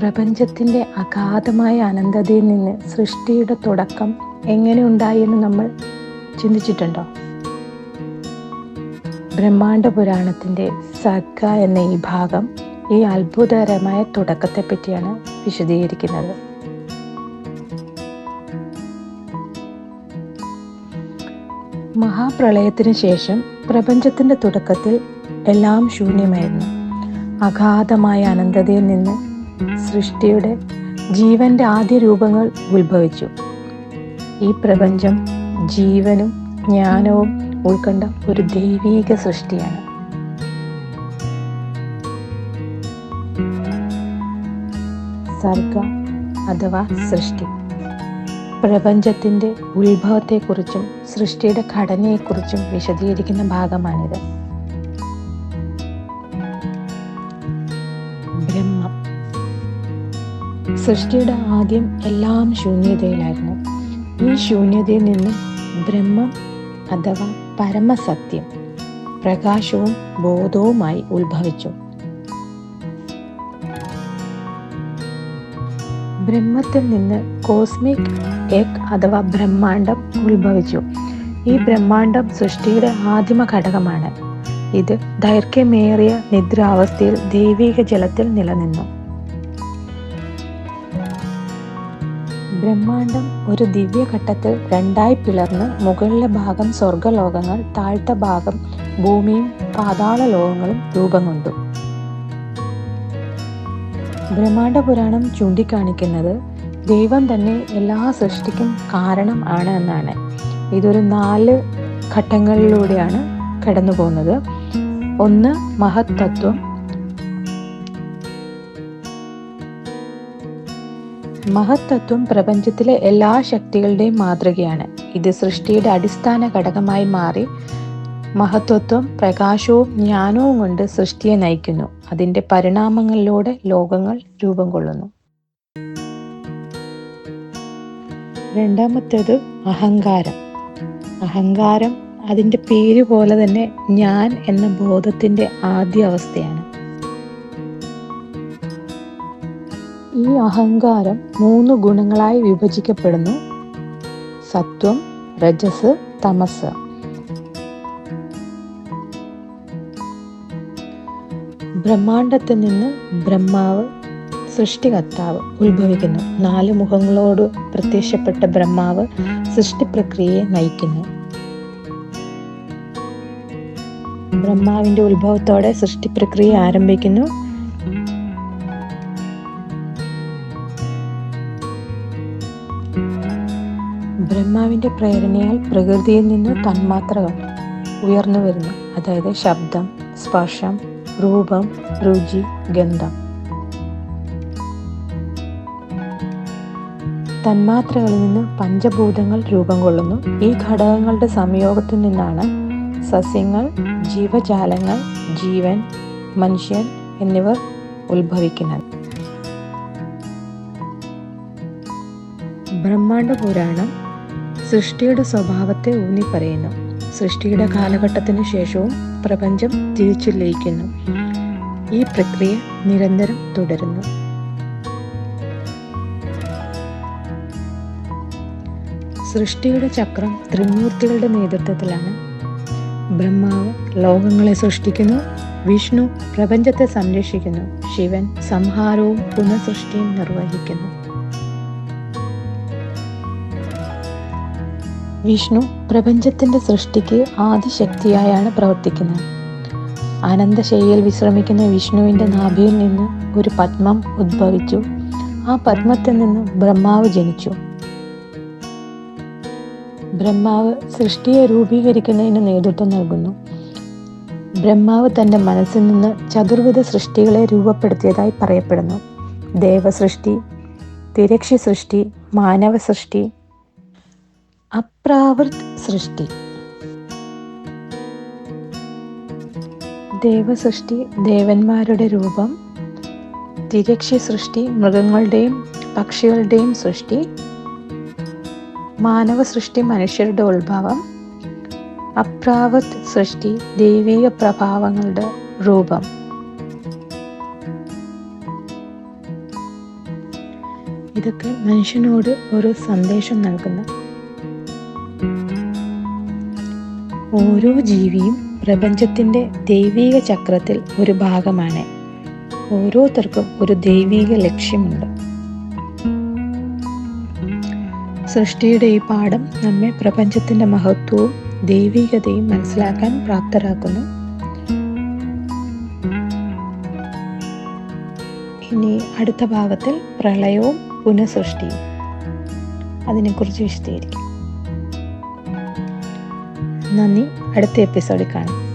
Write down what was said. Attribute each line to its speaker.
Speaker 1: പ്രപഞ്ചത്തിന്റെ അഗാധമായ അനന്തതയിൽ നിന്ന് സൃഷ്ടിയുടെ തുടക്കം എങ്ങനെ ഉണ്ടായി എന്ന് നമ്മൾ ചിന്തിച്ചിട്ടുണ്ടോ? ബ്രഹ്മാണ്ഡ പുരാണത്തിന്റെ സർഗ എന്ന ഈ ഭാഗം ഈ അത്ഭുതകരമായ തുടക്കത്തെ പറ്റിയാണ് വിശദീകരിക്കുന്നത്. മഹാപ്രളയത്തിന് ശേഷം പ്രപഞ്ചത്തിന്റെ തുടക്കത്തിൽ എല്ലാം ശൂന്യമായിരുന്നു. അഗാധമായ അനന്തതയിൽ നിന്ന് സൃഷ്ടിയുടെ ജീവന്റെ ആദ്യ രൂപങ്ങൾ ഉത്ഭവിച്ചു. ഈ പ്രപഞ്ചം ജീവനും ജ്ഞാനവും ഉൾക്കൊണ്ട ഒരു ദൈവീക സൃഷ്ടിയാണ്. സർഗ അഥവാ സൃഷ്ടി. പ്രപഞ്ചത്തിന്റെ ഉത്ഭവത്തെക്കുറിച്ചും സൃഷ്ടിയുടെ ഘടനയെക്കുറിച്ചും വിശദീകരിക്കുന്ന ഭാഗമാണിത്. സൃഷ്ടിയുടെ ആദ്യം എല്ലാം ശൂന്യതയിലായിരുന്നു. ഈ ശൂന്യതയിൽ നിന്ന് ബ്രഹ്മം അഥവാ പരമസത്യം പ്രകാശവും ബോധവുമായി ഉത്ഭവിച്ചു. ബ്രഹ്മത്തിൽ നിന്ന് കോസ്മിക് എഗ് അഥവാ ബ്രഹ്മാണ്ടം ഉത്ഭവിച്ചു. ഈ ബ്രഹ്മാണ്ടം സൃഷ്ടിയുടെ ആദിമ ഘടകമാണ്. ഇത് ദൈർഘ്യമേറിയ നിദ്രാവസ്ഥയിൽ ദൈവിക ജലത്തിൽ നിലനിന്നു. ബ്രഹ്മാണ്ടം ഒരു ദിവ്യഘട്ടത്തിൽ രണ്ടായി പിളർന്ന് മുകളിലെ ഭാഗം സ്വർഗലോകങ്ങൾ താഴ്ത്ത ഭാഗം ഭൂമിയും പാതാള ലോകങ്ങളും രൂപം കൊണ്ടു ബ്രഹ്മാണ്ഡ പുരാണം ചൂണ്ടിക്കാണിക്കുന്നത് ദൈവം തന്നെ എല്ലാ സൃഷ്ടിക്കും കാരണം ആണ് എന്നാണ്. ഇതൊരു നാല് ഘട്ടങ്ങളിലൂടെയാണ് കടന്നു പോകുന്നത് ഒന്ന് മഹത്തത്വം മഹത്തത്വം പ്രപഞ്ചത്തിലെ എല്ലാ ശക്തികളുടെയും മാതൃകയാണ്. ഇത് സൃഷ്ടിയുടെ അടിസ്ഥാന ഘടകമായി മാറി മഹത്വത്വം പ്രകാശവും ജ്ഞാനവും കൊണ്ട് സൃഷ്ടിയെ നയിക്കുന്നു. അതിന്റെ പരിണാമങ്ങളിലൂടെ ലോകങ്ങൾ രൂപം കൊള്ളുന്നു. രണ്ടാമത്തേത് അഹങ്കാരം. അഹങ്കാരം അതിന്റെ പേര് പോലെ തന്നെ ഞാൻ എന്ന ബോധത്തിന്റെ ആദ്യ അവസ്ഥയാണ്. ഈ അഹങ്കാരം മൂന്ന് ഗുണങ്ങളായി വിഭജിക്കപ്പെടുന്നു. സത്വം രജസ് തമസ്. ബ്രഹ്മാണ്ടത്തിൽ നിന്ന് ബ്രഹ്മാവ് സൃഷ്ടികർത്താവ് ഉത്ഭവിക്കുന്നു. നാല് മുഖങ്ങളോട് പ്രത്യക്ഷപ്പെട്ട ബ്രഹ്മാവ് സൃഷ്ടി പ്രക്രിയയെ നയിക്കുന്നു. ബ്രഹ്മാവിന്റെ ഉത്ഭവത്തോടെ സൃഷ്ടി പ്രക്രിയ ആരംഭിക്കുന്നു. ബ്രഹ്മാവിന്റെ പ്രേരണയാൽ പ്രകൃതിയിൽ നിന്ന് തന്മാത്രകൾ ഉയർന്നു വരുന്നു. അതായത് ശബ്ദം സ്പർശം രൂപം രുചി ഗന്ധം. തന്മാത്രകളിൽ നിന്ന് പഞ്ചഭൂതങ്ങൾ രൂപം കൊള്ളുന്നു. ഈ ഘടകങ്ങളുടെ സംയോഗത്തിൽ നിന്നാണ് സസ്യങ്ങൾ ജീവജാലങ്ങൾ ജീവൻ മനുഷ്യൻ എന്നിവർ ഉത്ഭവിക്കുന്നത്. ബ്രഹ്മാണ്ഡ പുരാണം സൃഷ്ടിയുടെ സ്വഭാവത്തെ ഊന്നി പറയുന്നു സൃഷ്ടിയുടെ കാലഘട്ടത്തിന് ശേഷവും പ്രപഞ്ചം തിരിച്ചു ലയിക്കുന്നു ഈ പ്രക്രിയ നിരന്തരം തുടരുന്നു. സൃഷ്ടിയുടെ ചക്രം ത്രിമൂർത്തികളുടെ നേതൃത്വത്തിലാണ്. ബ്രഹ്മാവ് ലോകങ്ങളെ സൃഷ്ടിക്കുന്നു വിഷ്ണു പ്രപഞ്ചത്തെ സംരക്ഷിക്കുന്നു ശിവൻ സംഹാരവും പുനഃസൃഷ്ടിയും നിർവഹിക്കുന്നു. വിഷ്ണു പ്രപഞ്ചത്തിന്റെ സൃഷ്ടിക്ക് ആദിശക്തിയായാണ് പ്രവർത്തിക്കുന്നത്. അനന്തശയ്യയിൽ വിശ്രമിക്കുന്ന വിഷ്ണുവിന്റെ നാഭിയിൽ നിന്ന് ഒരു പത്മം ഉദ്ഭവിച്ചു. ആ പത്മത്തിൽ നിന്ന് ബ്രഹ്മാവ് ജനിച്ചു. ബ്രഹ്മാവ് സൃഷ്ടിയെ രൂപീകരിക്കുന്നതിന് നേതൃത്വം നൽകുന്നു. ബ്രഹ്മാവ് തന്റെ മനസ്സിൽ നിന്ന് ചതുർവിധ സൃഷ്ടികളെ രൂപപ്പെടുത്തിയതായി പറയപ്പെടുന്നു. ദേവസൃഷ്ടി തിരക്ഷി സൃഷ്ടി മാനവ സൃഷ്ടി അപ്രാവൃത് സൃഷ്ടി. ദേവസൃഷ്ടി ദേവന്മാരുടെ രൂപം. തിരക്ഷി സൃഷ്ടി മൃഗങ്ങളുടെയും പക്ഷികളുടെയും സൃഷ്ടി. മാനവ സൃഷ്ടി മനുഷ്യരുടെ ഉത്ഭവം. അപ്രാവത് സൃഷ്ടി ദൈവിക പ്രഭാവങ്ങളുടെ രൂപം. ഇതൊക്കെ മനുഷ്യനോട് ഒരു സന്ദേശം നൽകുന്ന. ഓരോ ജീവിയും പ്രപഞ്ചത്തിന്റെ ദൈവീക ചക്രത്തിൽ ഒരു ഭാഗമാണ്. ഓരോരുത്തർക്കും ഒരു ദൈവീക ലക്ഷ്യമുണ്ട്. സൃഷ്ടിയുടെ ഈ പാഠം നമ്മെ പ്രപഞ്ചത്തിന്റെ മഹത്വവും ദൈവികതയും മനസ്സിലാക്കാൻ പ്രാപ്തരാക്കുന്നു. ഇനി അടുത്ത ഭാഗത്തിൽ പ്രളയവും പുനഃസൃഷ്ടിയും. അതിനെക്കുറിച്ച് വിശദീകരിക്കും. നന്ദി. അടുത്ത എപ്പിസോഡിൽ കാണാം.